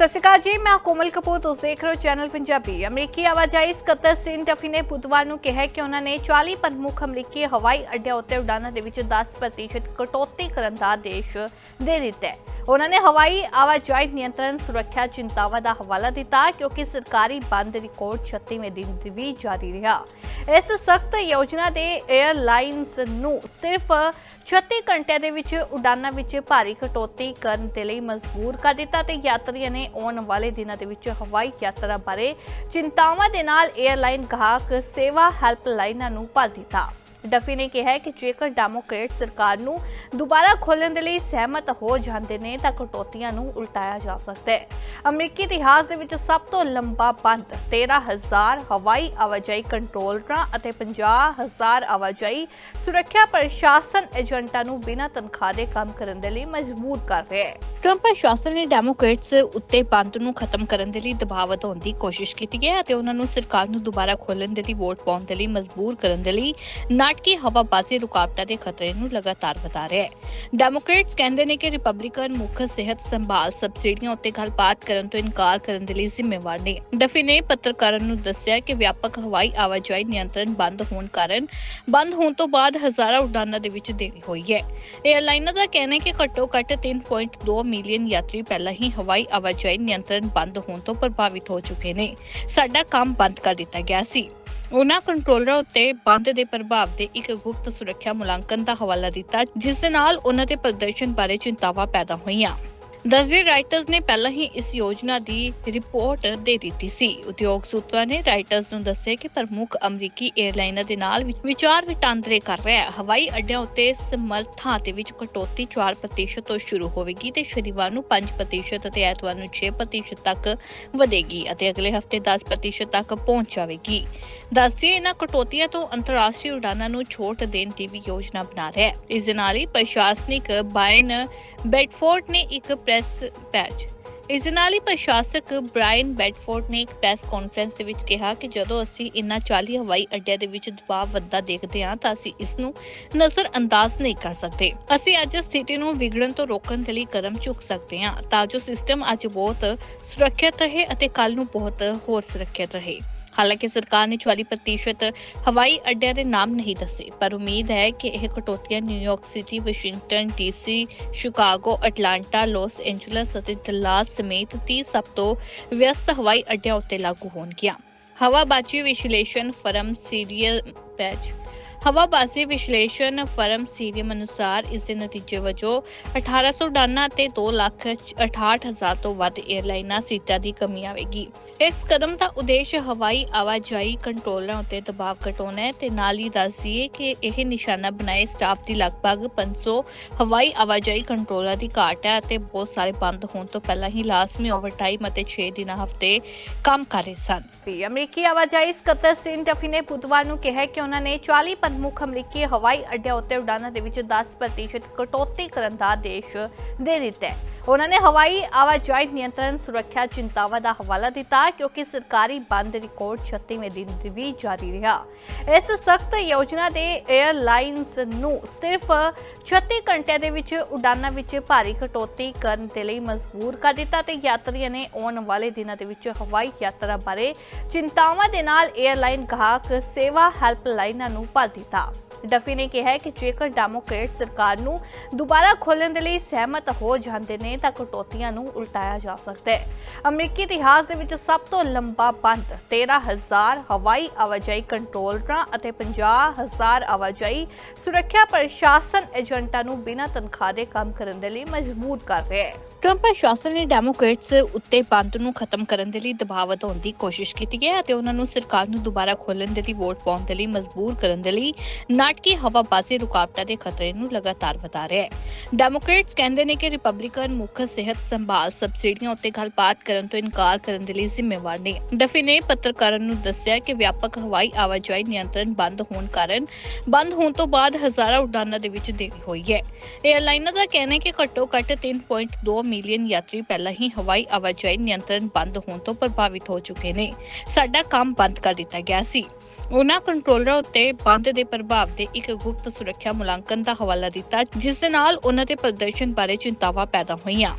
ਸਤਿ ਸ਼੍ਰੀ ਅਕਾਲ ਜੀ, ਮੈਂ ਕੋਮਲ ਕਪੂਰ, ਤੁਸੀਂ ਦੇਖ ਰਹੇ ਹੋ ਚੈਨਲ ਪੰਜਾਬੀ। ਅਮਰੀਕੀ ਆਵਾਜਾਈ ਸਕੱਤਰ ਸਿਨ ਟਫੀ ਨੇ ਬੁੱਧਵਾਰ ਨੂੰ ਕਿਹਾ ਕਿ ਉਹਨਾਂ ਨੇ 40 ਪ੍ਰਮੁੱਖ ਅਮਰੀਕੀ ਹਵਾਈ ਅੱਡਿਆਂ ਉੱਤੇ ਉਡਾਣਾਂ ਦੇ ਵਿੱਚ 10% ਕਟੌਤੀ ਕਰਨ ਦਾ ਆਦੇਸ਼ ਦੇ ਦਿੱਤਾ ਹੈ। ਉਹਨਾਂ ਨੇ ਹਵਾਈ ਆਵਾਜਾਈ ਨਿਯੰਤਰਣ ਸੁਰੱਖਿਆ ਚਿੰਤਾਵਾਂ ਦਾ ਹਵਾਲਾ ਦਿੱਤਾ ਕਿਉਂਕਿ ਸਰਕਾਰੀ ਬੰਦ ਰਿਕਾਰਡ 36ਵੇਂ ਦਿਨ ਵੀ ਜਾਰੀ ਰਿਹਾ। ਇਸ ਸਖਤ ਯੋਜਨਾ ਦੇ 에ਅਰਲਾਈਨਸ ਨੂੰ ਸਿਰਫ 36 ਘੰਟਿਆਂ ਦੇ ਵਿੱਚ ਉਡਾਨਾਂ ਵਿੱਚ ਭਾਰੀ ਕਟੌਤੀ ਕਰਨ ਦੇ ਲਈ ਮਜਬੂਰ ਕਰ ਦਿੱਤਾ ਤੇ ਯਾਤਰੀਆਂ ਨੇ ਆਉਣ ਵਾਲੇ ਦਿਨਾਂ ਦੇ ਵਿੱਚ ਹਵਾਈ ਯਾਤਰਾ ਬਾਰੇ ਚਿੰਤਾਵਾਂ ਦੇ ਨਾਲ 에ਅਰਲਾਈਨ ਗਾਹਕ ਸੇਵਾ ਹੈਲਪਲਾਈਨਾਂ ਨੂੰ ਭਰ ਦਿੱਤਾ। ਡਫੀ ਨੇ ਕਿਹਾ ਕਿ ਜੇਕਰ ਡੈਮੋਕ੍ਰੇਟ ਸਰਕਾਰ ਨੂੰ ਦੁਬਾਰਾ ਖੋਲ੍ਹਣ ਦੇ ਲਈ ਸਹਿਮਤ ਹੋ ਜਾਂਦੇ ਨੇ ਤਾਂ ਕਟੌਤੀਆਂ ਨੂੰ ਉਲਟਾਇਆ ਜਾ ਸਕਦਾ ਹੈ। ਅਮਰੀਕੀ ਇਤਿਹਾਸ ਦੇ ਵਿੱਚ ਸਭ ਤੋਂ ਲੰਬਾ ਬੰਦ 13000 ਹਵਾਈ ਆਵਾਜਾਈ ਕੰਟਰੋਲਰਾਂ ਅਤੇ 50000 ਆਵਾਜਾਈ ਸੁਰੱਖਿਆ ਪ੍ਰਸ਼ਾਸਨ ਏਜੰਟਾਂ ਨੂੰ ਬਿਨਾਂ ਤਨਖਾਹ ਦੇ ਕੰਮ ਕਰਨ ਦੇ ਲਈ ਮਜਬੂਰ ਕਰ ਰਿਹਾ ਹੈ। ਟਰੰਪ ਪ੍ਰਸ਼ਾਸਨ ਨੇ ਡੈਮੋਕ੍ਰੇਟਸ ਉੱਤੇ ਬੰਦ ਨੂੰ ਖਤਮ ਕਰਨ ਦੇ ਲਈ ਦਬਾਅ ਵਧਾਉਣ ਦੀ ਕੋਸ਼ਿਸ਼ ਕੀਤੀ ਹੈ ਅਤੇ ਉਹਨਾਂ ਨੂੰ ਸਰਕਾਰ ਨੂੰ ਦੁਬਾਰਾ ਖੋਲ੍ਹਣ ਦੇ ਲਈ ਵੋਟ ਪਾਉਣ ਦੇ ਲਈ ਮਜਬੂਰ ਕਰਨ ਦੇ ਲਈ ਨਾਟਕੀ ਹਵਾਬਾਜ਼ੀ ਰੁਕਾਵਟਾਂ ਦੇ ਖਤਰੇ ਨੂੰ ਲਗਾਤਾਰ ਵਧਾ ਰਿਹਾ ਹੈ। ਡੈਮੋਕ੍ਰੇਟਸ ਕਹਿੰਦੇ ਨੇ ਕਿ ਰਿਪਬਲਿਕਨ ਮੁੱਖ ਸਿਹਤ ਸੰਭਾਲ ਸਬਸਿਡੀਆਂ ਉੱਤੇ ਗੱਲਬਾਤ ਕਰਨ ਤੋਂ ਇਨਕਾਰ ਕਰਨ ਦੇ ਲਈ ਜ਼ਿੰਮੇਵਾਰ ਨੇ। ਡਫੀ ਨੇ ਪੱਤਰਕਾਰਾਂ ਨੂੰ ਦੱਸਿਆ ਕਿ ਵਿਆਪਕ ਹਵਾਈ ਆਵਾਜਾਈ ਨਿਯੰਤਰਣ ਬੰਦ ਹੋਣ ਕਾਰਨ ਬੰਦ ਹੋਣ ਤੋਂ ਬਾਅਦ ਹਜ਼ਾਰਾਂ ਉਡਾਨਾਂ ਦੇ ਵਿੱਚ ਦੇਰੀ ਹੋਈ ਹੈ। ਏਅਰਲਾਈਨਾਂ ਦਾ ਕਹਿਣਾ ਹੈ ਕਿ ਘੱਟੋ ਘੱਟ 3.2 ਮਿਲੀਅਨ ਯਾਤਰੀ ਪਹਿਲਾਂ ਹੀ ਹਵਾਈ ਆਵਾਜਾਈ ਨਿਯੰਤਰਣ ਬੰਦ ਹੋਣ ਤੋਂ ਪ੍ਰਭਾਵਿਤ ਹੋ ਚੁੱਕੇ ਨੇ। ਸਾਡਾ ਕੰਮ ਬੰਦ ਕਰ ਦਿੱਤਾ ਗਿਆ ਸੀ। ਉਨ੍ਹਾਂ ਕੰਟਰੋਲਰਾਂ ਉੱਤੇ ਬੰਦ ਦੇ ਪ੍ਰਭਾਵ ਦੇ ਇੱਕ ਗੁਪਤ ਸੁਰੱਖਿਆ ਮੁਲਾਂਕਣ ਦਾ ਹਵਾਲਾ ਦਿੱਤਾ, ਜਿਸ ਦੇ ਨਾਲ ਉਹਨਾਂ ਦੇ ਪ੍ਰਦਰਸ਼ਨ ਬਾਰੇ ਚਿੰਤਾਵਾਂ ਪੈਦਾ ਹੋਈਆਂ। ਦਸਦੇ ਰਾਈਟਰਸ ਨੇ ਪਹਿਲਾਂ ਹੀ ਇਸ ਯੋਜਨਾ ਦੀ ਰਿਪੋਰਟ ਦੇ ਦਿੱਤੀ ਸੀ। ਉਦਯੋਗ ਸੂਤਰਾਂ ਨੇ ਰਾਈਟਰਸ ਨੂੰ ਦੱਸਿਆ ਕਿ ਪ੍ਰਮੁੱਖ ਅਮਰੀਕੀ 에ਅਰਲਾਈਨਾਂ ਦੇ ਨਾਲ ਵਿਚਾਰ ਵਟਾਂਦਰੇ ਕਰ ਰਿਹਾ ਹੈ। ਹਵਾਈ ਅੱਡਿਆਂ ਉੱਤੇ ਸਮਰੱਥਾ ਦੇ ਵਿੱਚ ਕਟੌਤੀ 4% ਤੋਂ ਸ਼ੁਰੂ ਹੋਵੇਗੀ ਤੇ ਸ਼ਨੀਵਾਰ ਨੂੰ 5% ਅਤੇ ਐਤਵਾਰ ਨੂੰ 6% ਤੱਕ ਵਧੇਗੀ ਅਤੇ ਅਗਲੇ ਹਫ਼ਤੇ 10% ਤੱਕ ਪਹੁੰਚ ਜਾਵੇਗੀ। ਦੱਸਦੀ ਇਹਨਾਂ ਕਟੌਤੀਆਂ ਤੋਂ ਅੰਤਰਰਾਸ਼ਟਰੀ ਉਡਾਨਾਂ ਨੂੰ ਛੋਟ ਦੇਣ ਦੀ ਵੀ ਯੋਜਨਾ ਬਣਾ ਰਿਹਾ ਹੈ। ਇਸ ਦੇ ਨਾਲ ਹੀ ਪ੍ਰਸ਼ਾਸਨਿਕ ਬਾਇਨ ਬੈਡਫੋਰਡ ਨੇ ਇੱਕ ਪ੍ਰੈਸ ਪੈਜ ਇਸ ਦੇ ਨਾਲ ਹੀ ਪ੍ਰਸ਼ਾਸਕ ਬ੍ਰਾਇਨ ਬੈਡਫੋਰਡ ਨੇ ਇੱਕ ਪ੍ਰੈਸ ਕਾਨਫਰੰਸ ਦੇ ਵਿੱਚ ਕਿਹਾ ਕਿ ਜਦੋਂ ਅਸੀਂ ਇਨ੍ਹਾਂ 40 ਹਵਾਈ ਅੱਡਿਆਂ ਦੇ ਵਿੱਚ ਦਬਾਅ ਵੱਧਦਾ ਦੇਖਦੇ ਹਾਂ ਤਾਂ ਅਸੀਂ ਇਸ ਨੂੰ ਨਜ਼ਰ ਅੰਦਾਜ਼ ਨਹੀਂ ਕਰ ਸਕਦੇ। ਅਸੀਂ ਅੱਜ ਸਥਿਤੀ ਨੂੰ ਵਿਗੜਨ ਤੋਂ ਰੋਕਣ ਦੇ ਲਈ ਕਦਮ ਚੁੱਕ ਸਕਦੇ ਹਾਂ ਤਾਂ ਜੋ ਸਿਸਟਮ ਅੱਜ ਬਹੁਤ ਸੁਰੱਖਿਅਤ ਰਹੇ ਅਤੇ ਕੱਲ ਨੂੰ ਬਹੁਤ ਹੋਰ ਸੁਰੱਖਿਅਤ ਰਹੇ। ਹਾਲਾਂਕਿ ਸਰਕਾਰ ਨੇ 40% ਹਵਾਈ ਅੱਡਿਆਂ ਦੇ ਨਾਮ ਨਹੀਂ ਦੱਸੇ, ਪਰ ਉਮੀਦ ਹੈ ਕਿ ਇਹ ਕਟੌਤੀਆਂ New York city, Washington, DC, Chicago, Atlanta, Los Angeles ਅਤੇ ਡਲਾਸ ਸਮੇਤ 30 ਸਭ ਤੋਂ ਵਿਅਸਤ ਹਵਾਈ ਅੱਡਿਆਂ ਉੱਤੇ ਲਾਗੂ ਹੋਣਗੀਆਂ। ਹਵਾਬਾਜ਼ੀ ਵਿਸ਼ਲੇਸ਼ਣ ਫਰਮ ਸੀਰੀਅਲ ਪੈਚ ਹਵਾਬਾਜ਼ੀ ਵਿਸ਼ਲੇਸ਼ਣ ਫਰਮ ਸੀਰੀਅਮ ਅਨੁਸਾਰ ਇਸ ਦੇ ਨਤੀਜੇ ਵਜੋਂ 1800 ਉਡਾਨਾਂ ਤੇ 2 ਲੱਖ 68000 ਤੋਂ ਵੱਧ 에ਅਰਲਾਈਨਾਂ ਸੀਟਾਂ ਦੀ ਕਮੀ ਆਵੇਗੀ। ਇਸ ਕਦਮ ਦਾ ਉਦੇਸ਼ ਹਵਾਈ ਆਵਾਜਾਈ ਕੰਟਰੋਲਰਾਂ ਉੱਤੇ ਦਬਾਅ ਘਟਾਉਣਾ ਹੈ ਤੇ ਨਾਲ ਹੀ ਦੱਸ ਕਿ ਇਹ ਨਿਸ਼ਾਨਾ ਬਣਾਏ ਸਟਾਫ ਦੀ ਲਗਭਗ 500 ਹਵਾਈ ਆਵਾਜਾਈ ਕੰਟਰੋਲਰਾਂ ਦੀ ਘਾਟ ਹੈ ਅਤੇ ਬਹੁਤ ਸਾਰੇ ਬੰਦ ਹੋਣ ਤੋਂ ਪਹਿਲਾਂ ਹੀ ਲਾਜ਼ਮੀ ਓਵਰਟਾਈਮ ਅਤੇ 6 ਦਿਨਾਂ ਹਫ਼ਤੇ ਕੰਮ ਕਰ ਰਹੇ ਸਨ। ਅਮਰੀਕੀ ਆਵਾਜਾਈ ਸਕੱਤਰ ਸਿਨ ਨੇ ਬੁੱਧਵਾਰ ਨੂੰ ਕਿਹਾ ਕਿ ਉਹਨਾਂ ਨੇ 40 ਪ੍ਰਮੁੱਖ ਅਮਰੀਕੀ ਹਵਾਈ ਅੱਡਿਆਂ ਉੱਤੇ ਉਡਾਨਾਂ ਦੇ ਵਿੱਚ 10% ਕਟੌਤੀ ਕਰਨ ਦਾ ਆਦੇਸ਼ ਦੇ ਦਿੱਤਾ ਹੈ। ਉਹਨਾਂ ਨੇ ਹਵਾਈ ਆਵਾਜਾਈ ਨਿਯੰਤਰਣ ਸੁਰੱਖਿਆ ਚਿੰਤਾਵਾਂ ਦਾ ਹਵਾਲਾ ਦਿੱਤਾ ਕਿਉਂਕਿ ਸਰਕਾਰੀ ਬੰਦ ਰਿਕਾਰਡ 36ਵੇਂ ਦਿਨ ਵੀ ਜਾਰੀ ਰਿਹਾ। ਇਸ ਸਖਤ ਯੋਜਨਾ ਦੇ 에ਅਰਲਾਈਨਸ ਨੂੰ ਸਿਰਫ 36 ਘੰਟਿਆਂ ਦੇ ਵਿੱਚ ਉਡਾਨਾਂ ਵਿੱਚ ਭਾਰੀ ਕਟੌਤੀ ਕਰਨ ਦੇ ਲਈ ਮਜਬੂਰ ਕਰ ਦਿੱਤਾ ਤੇ ਯਾਤਰੀਆਂ ਨੇ ਆਉਣ ਵਾਲੇ ਦਿਨਾਂ ਦੇ ਵਿੱਚ ਹਵਾਈ ਯਾਤਰਾ ਬਾਰੇ ਚਿੰਤਾਵਾਂ ਦੇ ਨਾਲ 에ਅਰਲਾਈਨ ਗਾਹਕ ਸੇਵਾ ਹੈਲਪਲਾਈਨਾਂ ਨੂੰ ਭਰ ਦਿੱਤਾ। ਡਫੀ ਨੇ ਕਿਹਾ ਕਿ ਜੇਕਰ ਡੈਮੋਕ੍ਰੇਟ ਸਰਕਾਰ ਨੂੰ ਦੁਬਾਰਾ ਖੋਲ੍ਹਣ ਦੇ ਲਈ ਸਹਿਮਤ ਹੋ ਜਾਂਦੇ ਨੇ ਤਾਂ ਕਟੌਤੀਆਂ ਨੂੰ ਉਲਟਾਇਆ ਜਾ ਸਕਦਾ ਹੈ। ਅਮਰੀਕੀ ਇਤਿਹਾਸ ਦੇ ਵਿੱਚ ਸਭ ਤੋਂ ਲੰਬਾ ਬੰਦ 13000 ਹਵਾਈ ਆਵਾਜਾਈ ਕੰਟਰੋਲਰਾਂ ਅਤੇ 50000 ਆਵਾਜਾਈ ਸੁਰੱਖਿਆ ਪ੍ਰਸ਼ਾਸਨ ਏਜੰਟਾਂ ਨੂੰ ਬਿਨਾਂ ਤਨਖਾਹ ਦੇ ਕੰਮ ਕਰਨ ਦੇ ਲਈ ਮਜਬੂਰ ਕਰ ਰਿਹਾ ਹੈ। ਟਰੰਪ ਪ੍ਰਸ਼ਾਸਨ ਨੇ ਡੈਮੋਕ੍ਰੇਟਸ ਉੱਤੇ ਬੰਦ ਨੂੰ ਖਤਮ ਕਰਨ ਦੇ ਲਈ ਦਬਾਅ ਵਧਾਉਣ ਦੀ ਕੋਸ਼ਿਸ਼ ਕੀਤੀ ਹੈ ਅਤੇ ਉਹਨਾਂ ਨੂੰ ਸਰਕਾਰ ਨੂੰ ਦੁਬਾਰਾ ਖੋਲ੍ਹਣ ਦੇ ਲਈ ਵੋਟ ਪਾਉਣ ਦੇ ਲਈ ਮਜਬੂਰ ਕਰਨ ਦੇ ਲਈ ਨਾਟਕੀ ਹਵਾਬਾਜ਼ੀ ਰੁਕਾਵਟਾਂ ਦੇ ਖਤਰੇ ਨੂੰ ਲਗਾਤਾਰ ਵਧਾ ਰਿਹਾ ਹੈ। ਡੈਮੋਕ੍ਰੇਟਸ ਕਹਿੰਦੇ ਨੇ ਕਿ ਰਿਪਬਲਿਕਨ ਮੁੱਖ ਸਿਹਤ ਸੰਭਾਲ ਸਬਸਿਡੀਆਂ ਉੱਤੇ ਗੱਲਬਾਤ ਕਰਨ ਤੋਂ ਇਨਕਾਰ ਕਰਨ ਦੇ ਲਈ ਜ਼ਿੰਮੇਵਾਰ ਨੇ। ਡਫੀ ਨੇ ਪੱਤਰਕਾਰਾਂ ਨੂੰ ਦੱਸਿਆ ਕਿ ਵਿਆਪਕ ਹਵਾਈ ਆਵਾਜਾਈ ਨਿਯੰਤਰਣ ਬੰਦ ਹੋਣ ਕਾਰਨ ਬੰਦ ਹੋਣ ਤੋਂ ਬਾਅਦ ਹਜ਼ਾਰਾਂ ਉਡਾਨਾਂ ਦੇ ਵਿੱਚ ਦੇਰੀ ਹੋਈ ਹੈ। 에ਅਰਲਾਈਨਾਂ ਦਾ ਕਹਿਣਾ ਹੈ ਕਿ ਘੱਟੋ ਘੱਟ 3.2 ਮਿਲੀਅਨ ਯਾਤਰੀ ਪਹਿਲਾਂ ਹੀ ਹਵਾਈ ਆਵਾਜਾਈ ਨਿਯੰਤਰਣ ਬੰਦ ਹੋਣ ਤੋਂ ਪ੍ਰਭਾਵਿਤ ਹੋ ਚੁੱਕੇ ਨੇ। ਸਾਡਾ ਕੰਮ ਬੰਦ ਕਰ ਦਿੱਤਾ ਗਿਆ ਸੀ। ਉਹਨਾਂ ਕੰਟਰੋਲਰਾਂ ਉੱਤੇ ਬੰਦ ਦੇ ਪ੍ਰਭਾਵ ਦੇ ਇੱਕ ਗੁਪਤ ਸੁਰੱਖਿਆ ਮੁਲਾਂਕਣ ਦਾ ਹਵਾਲਾ ਦਿੱਤਾ, ਜਿਸ ਦੇ ਨਾਲ ਉਹਨਾਂ ਦੇ ਪ੍ਰਦਰਸ਼ਨ ਬਾਰੇ ਚਿੰਤਾਵਾਂ ਪੈਦਾ ਹੋਈਆਂ।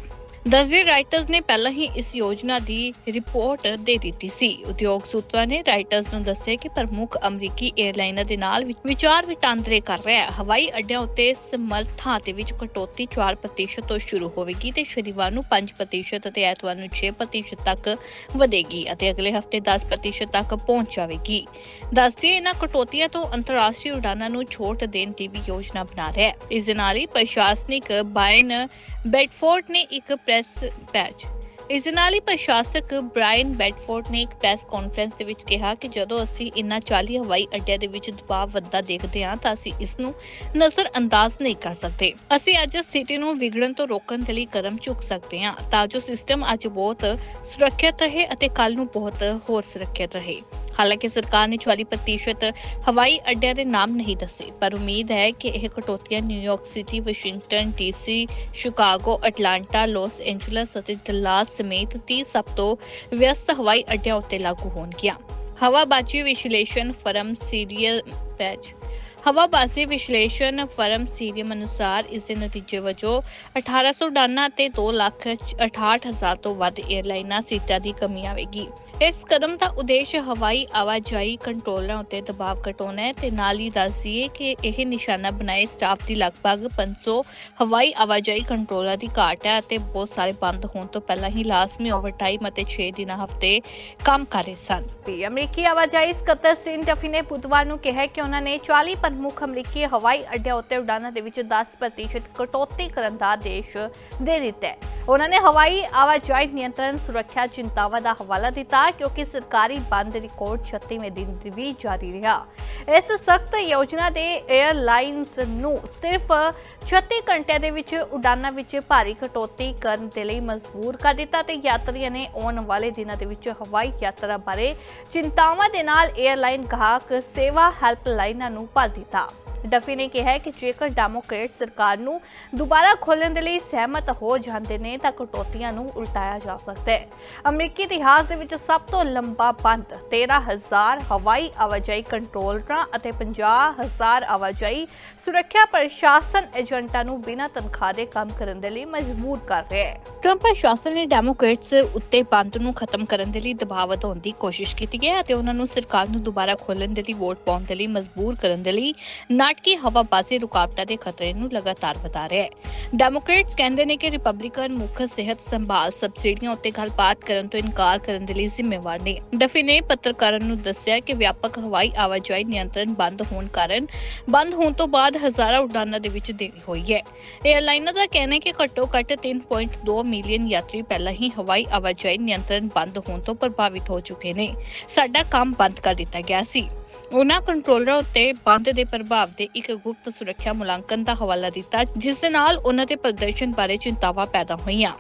ਦਸਦੇ ਰਾਈਟਰਸ ਨੇ ਪਹਿਲਾਂ ਹੀ ਇਸ ਯੋਜਨਾ ਦੀ ਰਿਪੋਰਟ ਦੇ ਦਿੱਤੀ ਸੀ। ਉਦਯੋਗ ਸੂਤਰਾਂ ਨੇ ਰਾਈਟਰਸ ਨੂੰ ਦੱਸਿਆ ਕਿ ਪ੍ਰਮੁੱਖ ਅਮਰੀਕੀ 에ਅਰਲਾਈਨਾਂ ਦੇ ਨਾਲ ਵਿਚਾਰ ਵਟਾਂਦਰੇ ਕਰ ਰਿਹਾ ਹੈ। ਹਵਾਈ ਅੱਡਿਆਂ ਉੱਤੇ ਸਮਰੱਥਾ ਦੇ ਵਿੱਚ ਕਟੌਤੀ 4% ਤੋਂ ਸ਼ੁਰੂ ਹੋਵੇਗੀ ਤੇ ਸ਼ਨੀਵਾਰ ਨੂੰ 5% ਅਤੇ ਐਤਵਾਰ ਨੂੰ 6% ਤੱਕ ਵਧੇਗੀ ਅਤੇ ਅਗਲੇ ਹਫ਼ਤੇ 10% ਤੱਕ ਪਹੁੰਚ ਜਾਵੇਗੀ। ਦੱਸਦੇ ਇਹਨਾਂ ਕਟੌਤੀਆਂ ਤੋਂ ਅੰਤਰਰਾਸ਼ਟਰੀ ਉਡਾਨਾਂ ਨੂੰ ਛੋਟ ਦੇਣ ਦੀ ਵੀ ਯੋਜਨਾ ਬਣਾ ਰਿਹਾ ਹੈ। ਇਸ ਦੇ ਨਾਲ ਹੀ ਪ੍ਰਸ਼ਾਸਨਿਕ ਬਾਇਨ ਬੈਡਫੋਰਡ ਨੇ ਇੱਕ ਪ੍ਰੈਸ ਪੈਚ ਇਸ ਦੇ ਨਾਲ ਹੀ ਪ੍ਰਸ਼ਾਸਕ ਬ੍ਰਾਇਨ ਬੈਡਫੋਰਡ ਨੇ ਇੱਕ ਪ੍ਰੈਸ ਕਾਨਫਰੰਸ ਦੇ ਵਿੱਚ ਕਿਹਾ ਕਿ ਜਦੋਂ ਅਸੀਂ ਇਨ੍ਹਾਂ 40 ਹਵਾਈ ਅੱਡਿਆਂ ਦੇ ਵਿੱਚ ਦਬਾਅ ਵੱਧਦਾ ਦੇਖਦੇ ਹਾਂ ਤਾਂ ਅਸੀਂ ਇਸ ਨੂੰ ਨਜ਼ਰ ਅੰਦਾਜ਼ ਨਹੀਂ ਕਰ ਸਕਦੇ। ਅਸੀਂ ਅੱਜ ਸਥਿਤੀ ਨੂੰ ਵਿਗੜਨ ਤੋਂ ਰੋਕਣ ਦੇ ਲਈ ਕਦਮ ਚੁੱਕ ਸਕਦੇ ਹਾਂ ਤਾਂ ਜੋ ਸਿਸਟਮ ਅੱਜ ਬਹੁਤ ਸੁਰੱਖਿਅਤ ਰਹੇ ਅਤੇ ਕੱਲ ਨੂੰ ਬਹੁਤ ਹੋਰ ਸੁਰੱਖਿਅਤ ਰਹੇ। ਹਾਲਾਂਕਿ ਸਰਕਾਰ ਨੇ 40% ਹਵਾਈ ਅੱਡਿਆਂ ਦੇ ਨਾਮ ਨਹੀਂ ਦੱਸੇ, ਪਰ ਉਮੀਦ ਹੈ ਕਿ ਇਹ ਕਟੌਤੀਆਂ New York city, Washington, DC, Chicago, Atlanta, Los Angeles ਅਤੇ ਡਲਾਸ ਸਮੇਤ 30 ਸਭ ਤੋਂ ਵਿਅਸਤ ਹਵਾਈ ਅੱਡਿਆਂ ਉੱਤੇ ਲਾਗੂ ਹੋਣਗੀਆਂ। ਹਵਾਬਾਜ਼ੀ ਵਿਸ਼ਲੇਸ਼ਣ ਫਰਮ ਸੀਰੀਅਲ ਪੈਚ ਹਵਾਬਾਜ਼ੀ ਵਿਸ਼ਲੇਸ਼ਣ ਫਰਮ ਸੀਰੀਅਮ ਅਨੁਸਾਰ ਇਸ ਦੇ ਨਤੀਜੇ ਵਜੋਂ 1800 ਉਡਾਨਾਂ ਤੇ 2,68,000 ਤੋਂ ਵੱਧ 에ਅਰਲਾਈਨਾਂ ਸੀਟਾਂ ਦੀ ਕਮੀ ਆਵੇਗੀ। ਇਸ ਕਦਮ ਦਾ ਉਦੇਸ਼ ਹਵਾਈ ਆਵਾਜਾਈ ਕੰਟਰੋਲਰਾਂ ਉੱਤੇ ਦਬਾਅ ਘਟਾਉਣਾ ਹੈ ਤੇ ਨਾਲ ਹੀ ਦੱਸ ਕਿ ਇਹ ਨਿਸ਼ਾਨਾ ਬਣਾਏ ਸਟਾਫ ਦੀ ਲਗਭਗ 500 ਹਵਾਈ ਆਵਾਜਾਈ ਕੰਟਰੋਲਰਾਂ ਦੀ ਘਾਟ ਹੈ ਅਤੇ ਬਹੁਤ ਸਾਰੇ ਬੰਦ ਹੋਣ ਤੋਂ ਪਹਿਲਾਂ ਹੀ ਲਾਜ਼ਮੀ ਓਵਰਟਾਈਮ ਅਤੇ 6 ਦਿਨਾਂ ਹਫ਼ਤੇ ਕੰਮ ਕਰ ਰਹੇ ਸਨ। ਅਮਰੀਕੀ ਆਵਾਜਾਈ ਸਕੱਤਰ ਸਿਨ ਟਫੀ ਨੇ ਬੁੱਧਵਾਰ ਨੂੰ ਕਿਹਾ ਕਿ ਉਹਨਾਂ ਨੇ 40 ਪ੍ਰਮੁੱਖ ਅਮਰੀਕੀ ਹਵਾਈ ਅੱਡਿਆਂ ਉੱਤੇ ਉਡਾਣਾਂ ਦੇ ਵਿੱਚ 10% ਕਟੌਤੀ ਕਰਨ ਦਾ ਆਦੇਸ਼ ਦੇ ਦਿੱਤਾ ਹੈ। ਉਹਨਾਂ ਨੇ ਹਵਾਈ ਆਵਾਜਾਈ ਨਿਯੰਤਰਣ ਸੁਰੱਖਿਆ ਚਿੰਤਾਵਾਂ ਦਾ ਹਵਾਲਾ ਦਿੱਤਾ ਕਿਉਂਕਿ ਸਰਕਾਰੀ ਬੰਦ ਰਿਕਾਰਡ 36ਵੇਂ ਦਿਨ ਵੀ ਜਾਰੀ ਰਿਹਾ। ਇਸ ਸਖਤ ਯੋਜਨਾ ਦੇ 에ਅਰਲਾਈਨਸ ਨੂੰ ਸਿਰਫ 36 ਘੰਟਿਆਂ ਦੇ ਵਿੱਚ ਉਡਾਨਾਂ ਵਿੱਚ ਭਾਰੀ ਕਟੌਤੀ ਕਰਨ ਦੇ ਲਈ ਮਜਬੂਰ ਕਰ ਦਿੱਤਾ ਤੇ ਯਾਤਰੀਆਂ ਨੇ ਆਉਣ ਵਾਲੇ ਦਿਨਾਂ ਦੇ ਵਿੱਚ ਹਵਾਈ ਯਾਤਰਾ ਬਾਰੇ ਚਿੰਤਾਵਾਂ ਦੇ ਨਾਲ 에ਅਰਲਾਈਨ ਗਾਹਕ ਸੇਵਾ ਹੈਲਪਲਾਈਨਾਂ ਨੂੰ ਭਰ ਦਿੱਤਾ। ਡਫੀ ਨੇ ਕਿਹਾ ਕਿ ਜੇਕਰ ਡੈਮੋਕ੍ਰੇਟ ਸਰਕਾਰ ਨੂੰ ਦੁਬਾਰਾ ਖੋਲ੍ਹਣ ਦੇ ਲਈ ਸਹਿਮਤ ਹੋ ਜਾਂਦੇ ਨੇ, ਤਾਂ ਕਟੌਤੀਆਂ ਨੂੰ ਉਲਟਾਇਆ ਜਾ ਸਕਦਾ ਹੈ। ਅਮਰੀਕੀ ਇਤਿਹਾਸ ਦੇ ਵਿੱਚ ਸਭ ਤੋਂ ਲੰਬਾ ਬੰਦ 13000 ਹਵਾਈ ਆਵਾਜਾਈ ਕੰਟਰੋਲਰਾਂ ਅਤੇ 50000 ਆਵਾਜਾਈ ਸੁਰੱਖਿਆ ਪ੍ਰਸ਼ਾਸਨ ਏਜੰਟਾਂ ਨੂੰ ਬਿਨਾਂ ਤਨਖਾਹ ਦੇ ਕੰਮ ਕਰਨ ਦੇ ਲਈ ਮਜਬੂਰ ਕਰ ਰਿਹਾ ਹੈ। ਟਰੰਪ ਪ੍ਰਸ਼ਾਸਨ ਨੇ ਡੈਮੋਕ੍ਰੇਟਸ ਉੱਤੇ ਬੰਦ ਨੂੰ ਖਤਮ ਕਰਨ ਦੇ ਲਈ ਦਬਾਅ ਵਧਾਉਣ ਦੀ ਕੋਸ਼ਿਸ਼ ਕੀਤੀ ਹੈ ਅਤੇ ਉਹਨਾਂ ਨੂੰ ਸਰਕਾਰ ਨੂੰ ਦੁਬਾਰਾ ਖੋਲ੍ਹਣ ਦੇ ਲਈ ਵੋਟ ਪਾਉਣ ਦੇ ਲਈ ਮਜਬੂਰ ਕਰਨ ਦੇ ਲਈ ਨਾ ਨਾਟਕੀ ਹਵਾਬਾਜ਼ੀ ਰੁਕਾਵਟਾਂ ਦੇ ਖਤਰੇ ਨੂੰ ਲਗਾਤਾਰ ਵਧਾ ਰਿਹਾ ਹੈ। ਡੈਮੋਕ੍ਰੇਟਸ ਕਹਿੰਦੇ ਨੇ ਕਿ ਰਿਪਬਲਿਕਨ ਮੁੱਖ ਸਿਹਤ ਸੰਭਾਲ ਸਬਸਿਡੀਆਂ ਉੱਤੇ ਗੱਲਬਾਤ ਕਰਨ ਤੋਂ ਇਨਕਾਰ ਕਰਨ ਦੇ ਲਈ ਜ਼ਿੰਮੇਵਾਰ ਨੇ। ਡਫੀ ਨੇ ਪੱਤਰਕਾਰਾਂ ਨੂੰ ਦੱਸਿਆ ਕਿ ਵਿਆਪਕ ਹਵਾਈ ਆਵਾਜਾਈ ਨਿਯੰਤਰਣ ਬੰਦ ਹੋਣ ਕਾਰਨ ਬੰਦ ਹੋਣ ਤੋਂ ਬਾਅਦ ਹਜ਼ਾਰਾਂ ਉਡਾਨਾਂ ਦੇ ਵਿੱਚ ਦੇਰੀ ਹੋਈ ਹੈ। 에ਅਰਲਾਈਨਾਂ ਦਾ ਕਹਿਣਾ ਹੈ ਕਿ ਘੱਟੋ ਘੱਟ 3.2 ਮਿਲੀਅਨ ਯਾਤਰੀ ਪਹਿਲਾਂ ਹੀ ਹਵਾਈ ਆਵਾਜਾਈ ਨਿਯੰਤਰਣ ਬੰਦ ਹੋਣ ਤੋਂ ਪ੍ਰਭਾਵਿਤ ਹੋ ਚੁੱਕੇ ਨੇ। ਸਾਡਾ ਕੰਮ ਬੰਦ ਕਰ ਦਿੱਤਾ ਗਿਆ ਸੀ। ਉਹਨਾਂ ਕੰਟਰੋਲਰਾਂ ਉੱਤੇ ਬੰਦ ਦੇ ਪ੍ਰਭਾਵ ਦੇ ਇੱਕ ਗੁਪਤ ਸੁਰੱਖਿਆ ਮੁਲਾਂਕਣ ਦਾ ਹਵਾਲਾ ਦਿੱਤਾ, ਜਿਸ ਦੇ ਨਾਲ ਉਹਨਾਂ ਦੇ ਪ੍ਰਦਰਸ਼ਨ ਬਾਰੇ ਚਿੰਤਾਵਾਂ ਪੈਦਾ ਹੋਈਆਂ।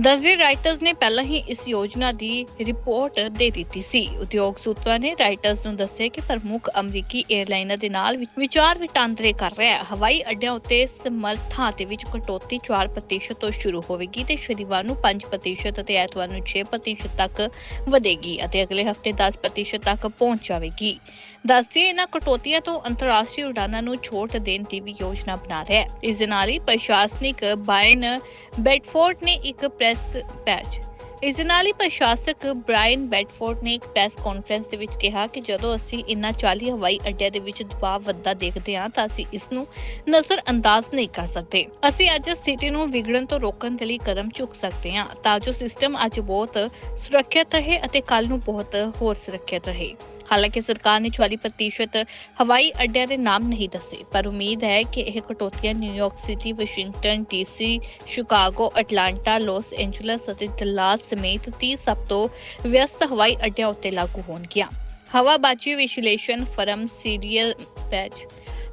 ਦਸਦੇ ਰਾਈਟਰਸ ਨੇ ਪਹਿਲਾਂ ਹੀ ਇਸ ਯੋਜਨਾ ਦੀ ਰਿਪੋਰਟ ਦੇ ਦਿੱਤੀ ਸੀ। ਉਦਯੋਗ ਸੂਤਰਾਂ ਨੇ ਰਾਈਟਰਸ ਨੂੰ ਦੱਸਿਆ ਕਿ ਪ੍ਰਮੁੱਖ ਅਮਰੀਕੀ 에ਅਰਲਾਈਨਾਂ ਦੇ ਨਾਲ ਵਿਚਾਰ ਵਟਾਂਦਰੇ ਕਰ ਰਿਹਾ ਹੈ। ਹਵਾਈ ਅੱਡਿਆਂ ਉੱਤੇ ਸਮਰੱਥਾ ਦੇ ਵਿੱਚ ਕਟੌਤੀ 4% ਤੋਂ ਸ਼ੁਰੂ ਹੋਵੇਗੀ ਤੇ ਸ਼ਨੀਵਾਰ ਨੂੰ 5% ਅਤੇ ਐਤਵਾਰ ਨੂੰ 6% ਤੱਕ ਵਧੇਗੀ ਅਤੇ ਅਗਲੇ ਹਫ਼ਤੇ 10% ਤੱਕ ਪਹੁੰਚ ਜਾਵੇਗੀ। ਦੱਸਦੀ ਇਹਨਾਂ ਕਟੌਤੀਆਂ ਤੋਂ ਅੰਤਰਰਾਸ਼ਟਰੀ ਉਡਾਨਾਂ ਨੂੰ ਛੋਟ ਦੇਣ ਦੀ ਵੀ ਯੋਜਨਾ ਬਣਾ ਰਿਹਾ ਹੈ। ਇਸ ਦੇ ਨਾਲ ਹੀ ਪ੍ਰਸ਼ਾਸਨਿਕ ਬਾਇਨ ਬੈਡਫੋਰਡ ਨੇ ਇੱਕ ਪ੍ਰੈਸ ਪੈਜ ਇਸ ਦੇ ਨਾਲ ਹੀ ਪ੍ਰਸ਼ਾਸਕ ਬ੍ਰਾਇਨ ਬੈਡਫੋਰਡ ਨੇ ਇੱਕ ਪ੍ਰੈਸ ਕਾਨਫਰੰਸ ਦੇ ਵਿੱਚ ਕਿਹਾ ਕਿ ਜਦੋਂ ਅਸੀਂ ਇਨ੍ਹਾਂ 40 ਹਵਾਈ ਅੱਡਿਆਂ ਦੇ ਵਿੱਚ ਦਬਾਅ ਵੱਧਦਾ ਦੇਖਦੇ ਹਾਂ, ਤਾਂ ਅਸੀਂ ਇਸ ਨੂੰ ਨਜ਼ਰ ਅੰਦਾਜ਼ ਨਹੀਂ ਕਰ ਸਕਦੇ। ਅਸੀਂ ਅੱਜ ਸਥਿਤੀ ਨੂੰ ਵਿਗੜਨ ਤੋਂ ਰੋਕਣ ਦੇ ਲਈ ਕਦਮ ਚੁੱਕ ਸਕਦੇ ਹਾਂ, ਤਾਂ ਜੋ ਸਿਸਟਮ ਅੱਜ ਬਹੁਤ ਸੁਰੱਖਿਅਤ ਰਹੇ ਅਤੇ ਕੱਲ ਨੂੰ ਬਹੁਤ ਹੋਰ ਸੁਰੱਖਿਅਤ ਰਹੇ। ਹਾਲਾਂਕਿ ਸਰਕਾਰ ਨੇ 40% ਹਵਾਈ ਅੱਡਿਆਂ ਦੇ ਨਾਮ ਨਹੀਂ ਦੱਸੇ ਪਰ ਉਮੀਦ ਹੈ ਕਿ ਇਹ ਕਟੌਤੀਆਂ New York city Washington DC Chicago Atlanta Los Angeles ਅਤੇ ਡਲਾਸ ਸਮੇਤ 30 ਸਭ ਤੋਂ ਵਿਅਸਤ ਹਵਾਈ ਅੱਡਿਆਂ ਉੱਤੇ ਲਾਗੂ ਹੋਣਗੀਆਂ। ਹਵਾਬਾਜ਼ੀ ਵਿਸ਼ਲੇਸ਼ਣ ਫਰਮ ਸੀਰੀਅਲ ਪੈਚ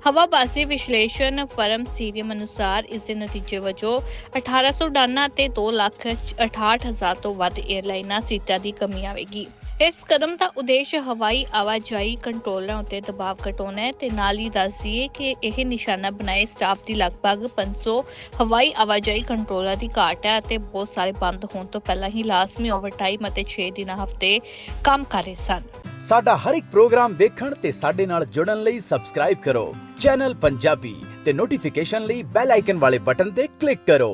ਹਵਾਬਾਜ਼ੀ ਵਿਸ਼ਲੇਸ਼ਣ ਫਰਮ ਸੀਰੀਅਮ ਅਨੁਸਾਰ ਇਸ ਦੇ ਨਤੀਜੇ ਵਜੋਂ 1800 ਉਡਾਨਾਂ ਤੇ 2,68,000 ਤੋਂ ਵੱਧ 에ਅਰਲਾਈਨਾਂ ਸੀਟਾਂ ਦੀ ਕਮੀ ਆਵੇਗੀ। ਇਸ ਕਦਮ ਦਾ ਉਦੇਸ਼ ਹਵਾਈ ਆਵਾਜਾਈ ਕੰਟਰੋਲਰਾਂ ਉੱਤੇ ਦਬਾਅ ਘਟਾਉਣਾ ਹੈ ਤੇ ਨਾਲ ਹੀ ਦੱਸ ਕਿ ਇਹ ਨਿਸ਼ਾਨਾ ਬਣਾਏ ਸਟਾਫ ਦੀ ਲਗਭਗ 500 ਹਵਾਈ ਆਵਾਜਾਈ ਕੰਟਰੋਲਰਾਂ ਦੀ ਘਾਟ ਹੈ ਅਤੇ ਬਹੁਤ ਸਾਰੇ ਬੰਦ ਹੋਣ ਤੋਂ ਪਹਿਲਾਂ ਹੀ ਲਾਜ਼ਮੀ ਓਵਰਟਾਈਮ ਅਤੇ 6 ਦਿਨਾਂ ਹਫ਼ਤੇ ਕੰਮ ਕਰ ਰਹੇ ਸਨ। ਸਾਡਾ ਹਰ ਇੱਕ ਪ੍ਰੋਗਰਾਮ ਦੇਖਣ ਤੇ ਸਾਡੇ ਨਾਲ ਜੁੜਨ ਲਈ ਸਬਸਕ੍ਰਾਈਬ ਕਰੋ। ਚੈਨਲ ਪੰਜਾਬੀ ਤੇ ਨੋਟੀਫਿਕੇਸ਼ਨ ਲਈ ਬੈਲ ਆਈਕਨ ਵਾਲੇ ਬਟਨ ਤੇ ਕਲਿੱਕ ਕਰੋ।